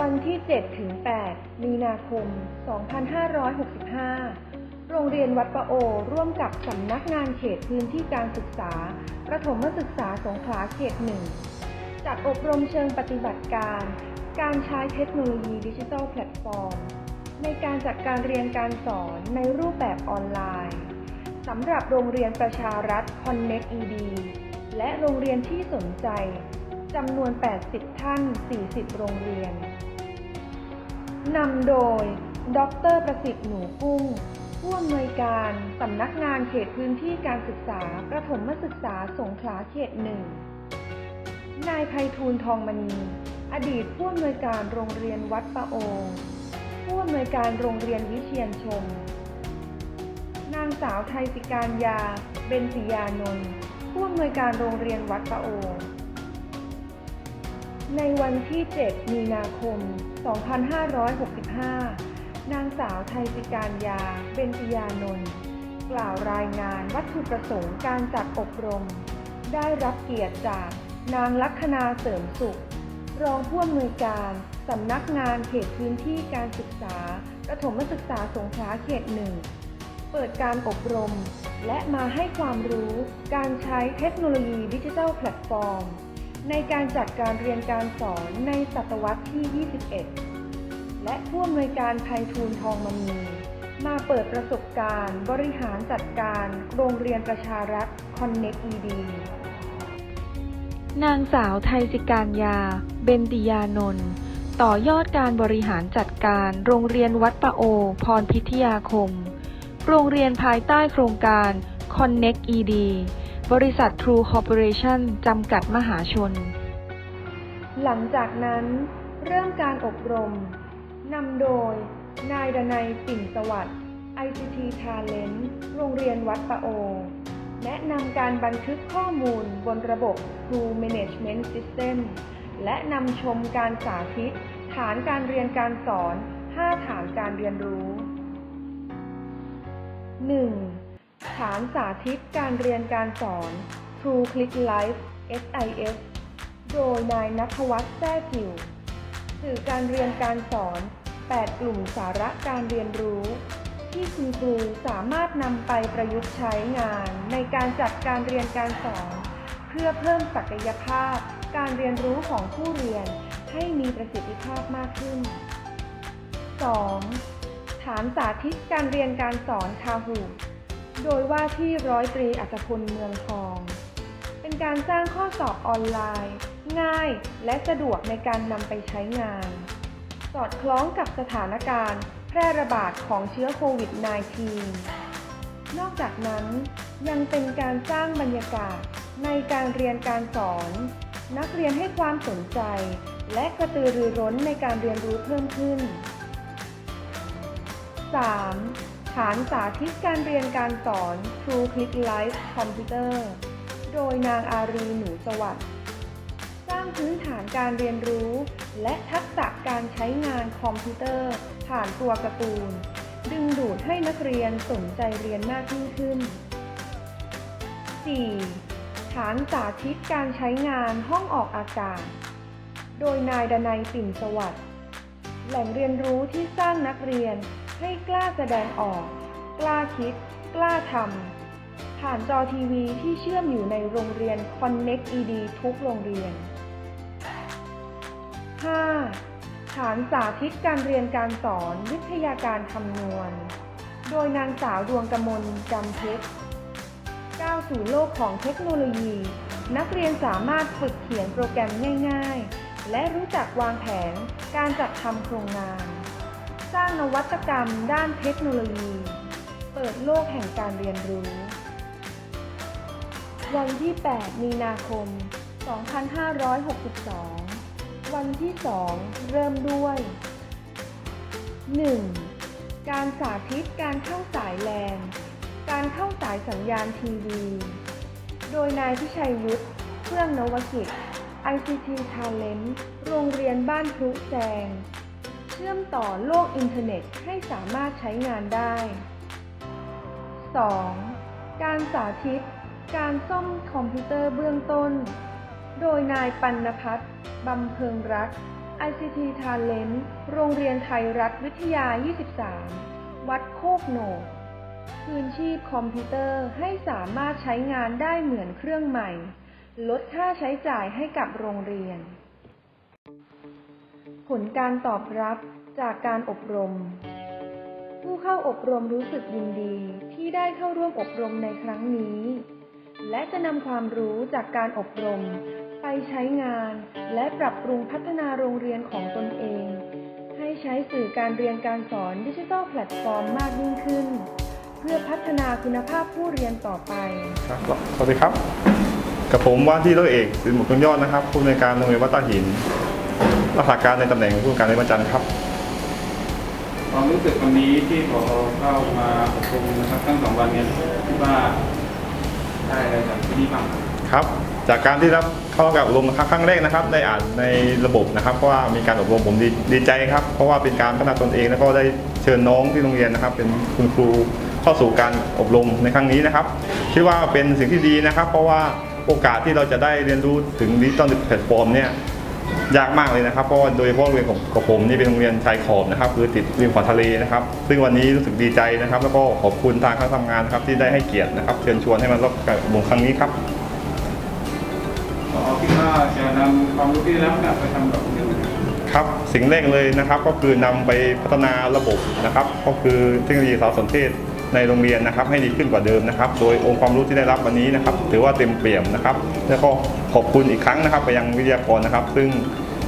วันที่ 7 ถึง 8 มีนาคม 2565 โรงเรียนวัดประโอ ร่วมกับสำนักงานเขตพื้นที่การศึกษา ประถมศึกษาสงขลาเขตหนึ่งจัดอบรมเชิงปฏิบัติการ การใช้เทคโนโลยีดิจิทัลแพลตฟอร์ม ในการจัดการเรียนการสอนในรูปแบบออนไลน์สำหรับโรงเรียนประชารัฐ Connect ED และโรงเรียนที่สนใจจำนวน 80 ท่าน 40 โรงเรียน นำโดย ดร ประสิทธิ์หนูกุ้ง ผู้อำนวยการสำนักงานเขตพื้นที่การศึกษา ประถมศึกษาสงขลาเขตหนึ่ง นายไพฑูรย์ทองมณี อดีตผู้อำนวยการโรงเรียนวัดประโอผู้อำนวยการโรงเรียนวิเชียนชม นางสาวไทยสิการยา เบญศิยานนท์ผู้อำนวยการโรงเรียนวัดประโอ ในวันที่ 7 มีนาคม 2565 นางสาวไทยสิการยา เบญจยานนท์กล่าวรายงานวัตถุประสงค์การจัดอบรม ได้รับเกียรติจากนางลัคนาเสริมสุข รองผู้อำนวยการสำนักงานเขตพื้นที่การศึกษาประถมศึกษาสงขลาเขตหนึ่ง เปิดการอบรม และมาให้ความรู้การใช้เทคโนโลยีดิจิทัลแพลตฟอร์ม ในการจัดการเรียนการสอนในศตวรรษที่ 21 และผู้อำนวยการไพฑูรย์ทองมณีมาเปิดประสบการณ์ บริหารจัดการโรงเรียนประชารัฐ Connect ED นางสาวไทยสิการยา เบญติยานนท์ต่อยอดการบริหารจัดการโรงเรียนวัดประโอ พรพิทยาคม โรงเรียนภายใต้โครงการ Connect ED บริษัท True Corporation จำกัดมหาชน หลังจากนั้นเริ่มการอบรม นำโดย นายดนัยปิ่นสวัสดิ์ ICT Talent โรงเรียนวัดประโอ แนะนำการบันทึกข้อมูลบนระบบ True Management System และนำชมการสาธิต ฐานการเรียนการสอน 5 ฐานการเรียนรู้ 1. ฐานสาธิตการเรียนการสอน True Click Live SIS โดยนายนัทวัฒน์แท้จิวสื่อการเรียนการสอน 8 กลุ่มสาระการเรียนรู้ ที่คุณครูสามารถนำไปประยุกต์ใช้งานในการจัดการเรียนการสอน เพื่อเพิ่มศักยภาพ การเรียนรู้ของผู้เรียนให้มีประสิทธิภาพมากขึ้น 2. ฐานสาธิตการเรียนการสอนคาหู โดยว่าที่ร้อยตรีอัตพลเมืองทอง เป็นการสร้างข้อสอบออนไลน์ ง่ายและสะดวกในการนำไปใช้งาน สอดคล้องกับสถานการณ์แพร่ระบาดของเชื้อโควิด -19 นอกจากนั้นยังเป็นการสร้างบรรยากาศในการเรียนการสอน นักเรียนให้ความสนใจ และกระตือรือร้นในการเรียนรู้เพิ่มขึ้น 3. ฐานสาธิตการเรียนการสอน True Click Live Computer โดยนางอารีหนูสวัสดิ์สร้างพื้นฐานการเรียนรู้ และทักษะการใช้งานคอมพิวเตอร์ ผ่านตัวการ์ตูน ดึงดูดให้นักเรียนสนใจเรียนมากยิ่งขึ้น 4. ฐานสาธิตการใช้งานห้องออกอากาศ โดยนายดนัยปิ่นสวัสดิ์แหล่งเรียนรู้ที่สร้างนักเรียน ให้กล้าแสดงออก กล้าคิด กล้าทำ ผ่านจอทีวีที่เชื่อมอยู่ในโรงเรียน Connect ED ทุกโรงเรียน 5. ฐานสาธิตการเรียนการสอนวิทยาการคำนวณ โดยนางสาวดวงกมลจำเพชรก้าวสู่โลกของเทคโนโลยี นักเรียนสามารถฝึกเขียนโปรแกรมง่าย ๆ และรู้จักวางแผนการจัดทำโครงงาน สร้างนวัตกรรมด้านเทคโนโลยี เปิดโลกแห่งการเรียนรู้ วันที่ 8 มีนาคม 2562 วันที่ 2 เริ่มด้วย 1. การสาธิตการเข้าสายแลนการเข้าสายสัญญาณทีวี โดยนายพิชัยวุฒิเพื่องนวกิจ ICT Talent โรงเรียนบ้านพลุแจง ชื่อมต่อโลกอินเทอร์เน็ตให้สามารถใช้งานได้ 2. การสาธิต การซ่อมคอมพิวเตอร์เบื้องต้น โดยนายปัณพัฒน์บำเพ็งรัก ICT Talent โรงเรียนไทยรัฐวิทยา 23 วัดโคกโหนกคืนชีพคอมพิวเตอร์ให้สามารถใช้งานได้เหมือนเครื่องใหม่ ลดค่าใช้จ่ายให้กับโรงเรียน ผลการตอบรับจากการอบรม ผู้เข้าอบรมรู้สึกยินดีที่ได้เข้าร่วมอบรมในครั้งนี้ และจะนำความรู้จากการอบรม ไปใช้งานและปรับปรุงพัฒนาโรงเรียนของตนเอง ให้ใช้สื่อการเรียนการสอนดิจิทัลแพลตฟอร์มมากยิ่งขึ้น เพื่อพัฒนาคุณภาพผู้เรียนต่อไป ครับสวัสดีครับ กับผมว่าที่ร้อยเอกสินหมุนยอดนะครับผู้อำนวยการโรงเรียนวัดตาหิน รักษาการในตำแหน่งผู้อำนวยการในวันจันทร์ครับ ความรู้สึกวันนี้ที่พอเข้ามาอบรมนะครับทั้งสองวันเนี่ยคิดว่าได้อะไรจากที่นี่บ้างครับครับจากการที่รับเข้ารับการอบรมครั้งแรกนะครับ ได้อ่านในระบบนะครับเพราะว่ามีการอบรมผมดีดีใจครับ เพราะว่าเป็นการพัฒนาตนเองแล้วก็ได้เชิญน้องที่โรงเรียนนะครับ เป็นคุณครูเข้าสู่การอบรมในครั้งนี้นะครับคิดว่าเป็นสิ่งที่ดีนะครับ เพราะว่าโอกาสที่เราจะได้เรียนรู้ถึงดิจิตอลแพลตฟอร์มเนี่ย ยากมากเลยนะครับเพราะว่าโดยเฉพาะโรงเรียนของของผมนี่เป็นโรงเรียนชายขอบนะครับคือติดริมฝั่งทะเลนะครับ ซึ่งวันนี้รู้สึกดีใจนะครับ แล้วก็ขอบคุณทางคณะทำงานนะครับที่ได้ให้เกียรตินะครับ เชิญชวนให้มาร่วมการอบรมครั้งนี้ครับพอคิดว่าจะนำความรู้ที่ได้รับกลับไปทำกับโรงเรียนนะครับครับสิ่งแรกเลยนะครับก็คือนำไปพัฒนาระบบนะครับ ก็คือเทคโนโลยีสารสนเทศ ในโรงเรียนนะครับให้ดีขึ้นกว่าเดิมนะครับ โดยองค์ความรู้ที่ได้รับวันนี้นะครับ ถือว่าเต็มเปี่ยมนะครับ แล้วก็ขอบคุณอีกครั้งนะครับ ไปยังวิทยากรนะครับ ซึ่ง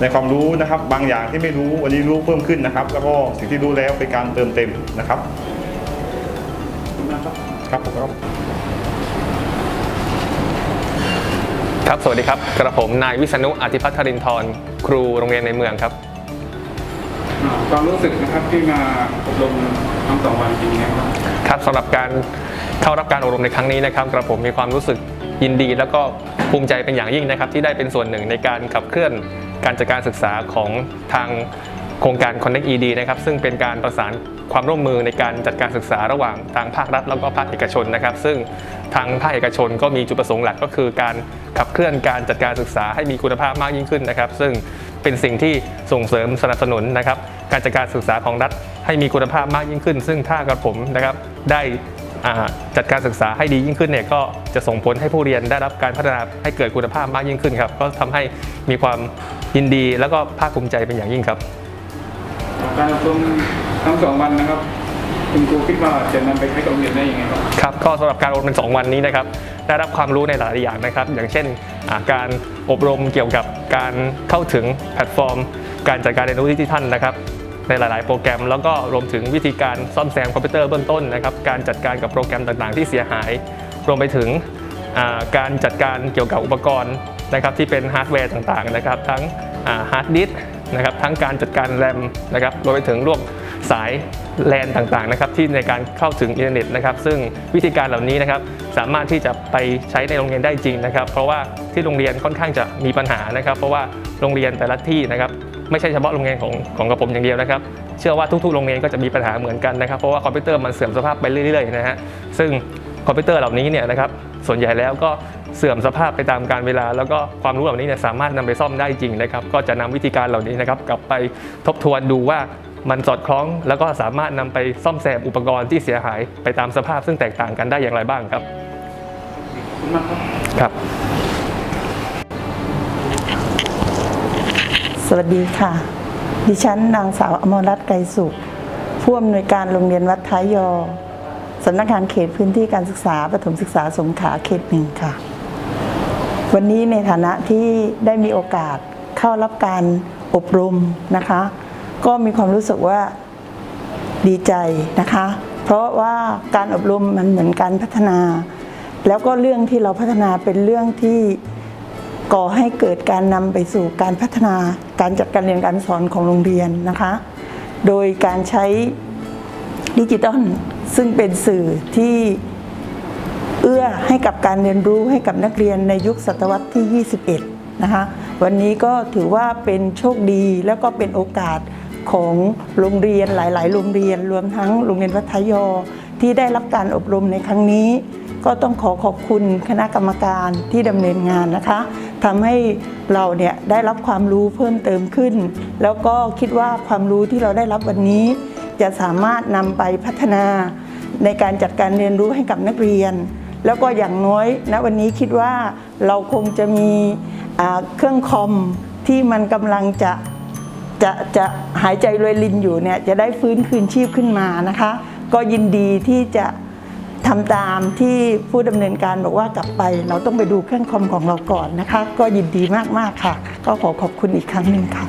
ในความรู้นะครับบางอย่างที่ไม่รู้วันนี้รู้เพิ่มขึ้นนะครับ แล้วก็สิ่งที่รู้แล้วเป็นการเติมเต็มนะครับขอบคุณมากครับครับผมครับครับสวัสดีครับกระผมนายวิษณุอธิพัฒรินทร์ครูโรงเรียนในเมืองครับอ่าความรู้สึกนะครับที่มาอบรม ทั้งสองวันจริงๆนะครับครับสำหรับการเข้ารับการอบรมในครั้งนี้นะครับกระผมมีความรู้สึกยินดี แล้วก็ภูมิใจเป็นอย่างยิ่งนะครับ ที่ได้เป็นส่วนหนึ่งในการขับเคลื่อนการจัดการศึกษาของทางโครงการ Connect ED นะครับซึ่งเป็นการประสาน ความร่วมมือในการจัดการศึกษาระหว่างทางภาครัฐแล้วก็ภาคเอกชนนะครับ ซึ่งทางภาคเอกชนก็มีจุดประสงค์หลักก็คือการขับเคลื่อนการจัดการศึกษาให้มีคุณภาพมากยิ่งขึ้นนะครับ ซึ่งเป็นสิ่งที่ส่งเสริมสนับสนุนนะครับการจัดการศึกษาของรัฐให้มีคุณภาพมากยิ่งขึ้น ซึ่งถ้ากระผมนะครับได้จัดการศึกษาให้ดียิ่งขึ้นเนี่ยก็จะส่งผลให้ผู้เรียนได้รับการพัฒนาให้เกิดคุณภาพมากยิ่งขึ้นครับก็ทำให้มีความยินดีแล้วก็ภาคภูมิใจเป็นอย่างยิ่งครับ การอบรมทั้งสองวันนะครับคุณครูคิดว่าจะนำไปใช้กับโรงเรียนได้ยังไงบ้างครับก็สำหรับการอบรมสองวันนี้นะครับได้รับความรู้ในหลายๆอย่างนะครับ อย่างเช่นาการอบรมเกี่ยวกับการเข้าถึงแพลตฟอร์ม การจัดการเรียนรู้ดิจิทัลนะครับ ในหลาย ๆ โปรแกรม แล้วก็รวมถึงวิธีการซ่อมแซมคอมพิวเตอร์เบื้องต้นนะครับการจัดการกับโปรแกรมต่างๆ ที่เสียหาย รวมไปถึงาการจัดการเกี่ยวกับอุปกรณ์นะครับที่เป็นฮาร์ดแวร์ต่างๆนะครับ ทั้งฮาร์ดดิส นะครับทั้งการจัดการแรมนะครับรวมไปถึงพวกสายแลนต่างๆนะครับที่ในการเข้าถึงอินเทอร์เน็ตนะครับซึ่งวิธีการเหล่านี้นะครับสามารถที่จะไปใช้ในโรงเรียนได้จริงนะครับ เพราะว่าที่โรงเรียนค่อนข้างจะมีปัญหานะครับ เพราะว่าโรงเรียนแต่ละที่นะครับไม่ใช่เฉพาะโรงเรียนของของกระผมอย่างเดียวนะครับ เชื่อว่าทุกๆ โรงเรียนก็จะมีปัญหาเหมือนกันนะครับ เพราะว่าคอมพิวเตอร์มันเสื่อมสภาพไปเรื่อยๆนะฮะซึ่ง คอมพิวเตอร์เหล่านี้เนี่ยนะครับส่วนใหญ่แล้วก็เสื่อมสภาพไปตามกาลเวลา แล้วก็ความรู้เหล่านี้เนี่ยสามารถนำไปซ่อมได้จริงนะครับ ก็จะนำวิธีการเหล่านี้นะครับกลับไปทบทวนดูว่ามันสอดคล้อง แล้วก็สามารถนำไปซ่อมแซมอุปกรณ์ที่เสียหายไปตามสภาพซึ่งแตกต่างกันได้อย่างไรบ้างครับขอบคุณมากครับครับ สวัสดีค่ะ ดิฉันนางสาวอมรรัตน์ไกรสุขผู้อำนวยการโรงเรียนวัดท้ายยอ สำนักงานเขตพื้นที่การศึกษาประถมศึกษาสงขลาเขตหนึ่งค่ะ วันนี้ในฐานะที่ได้มีโอกาสเข้ารับการอบรมนะคะ ก็มีความรู้สึกว่าดีใจนะคะ เพราะว่าการอบรมมันเหมือนการพัฒนา แล้วก็เรื่องที่เราพัฒนาเป็นเรื่องที่ก่อให้เกิดการนำไปสู่การพัฒนาการจัดการเรียนการสอนของโรงเรียนนะคะ โดยการใช้ดิจิตอล ซึ่งเป็นสื่อที่เอื้อให้กับการเรียนรู้ให้กับนักเรียนในยุคศตวรรษที่ 21 นะคะ วันนี้ก็ถือว่าเป็นโชคดีแล้วก็เป็นโอกาสของโรงเรียนหลาย ๆ โรงเรียน รวมทั้งโรงเรียนวัทยอที่ได้รับการอบรมในครั้งนี้ ก็ต้องขอขอบคุณคณะกรรมการที่ดำเนินงานนะคะทำให้เราเนี่ยได้รับความรู้เพิ่มเติมขึ้น แล้วก็คิดว่าความรู้ที่เราได้รับวันนี้ จะสามารถนำไปพัฒนาในการจัดการเรียนรู้ให้กับนักเรียน แล้วก็อย่างน้อยณวันนี้คิดว่าเราคงจะมีเครื่องคอมที่มันกำลังจะจะจะหายใจรวยลินอยู่เนี่ยจะได้ฟื้นคืนชีพขึ้นมานะคะ ก็ยินดีที่จะทำตามที่ผู้ดำเนินการบอกว่ากลับไป เราต้องไปดูเครื่องคอมของเราก่อนนะคะ ก็ยินดีมากๆค่ะ ก็ขอขอบคุณอีกครั้งหนึ่งค่ะ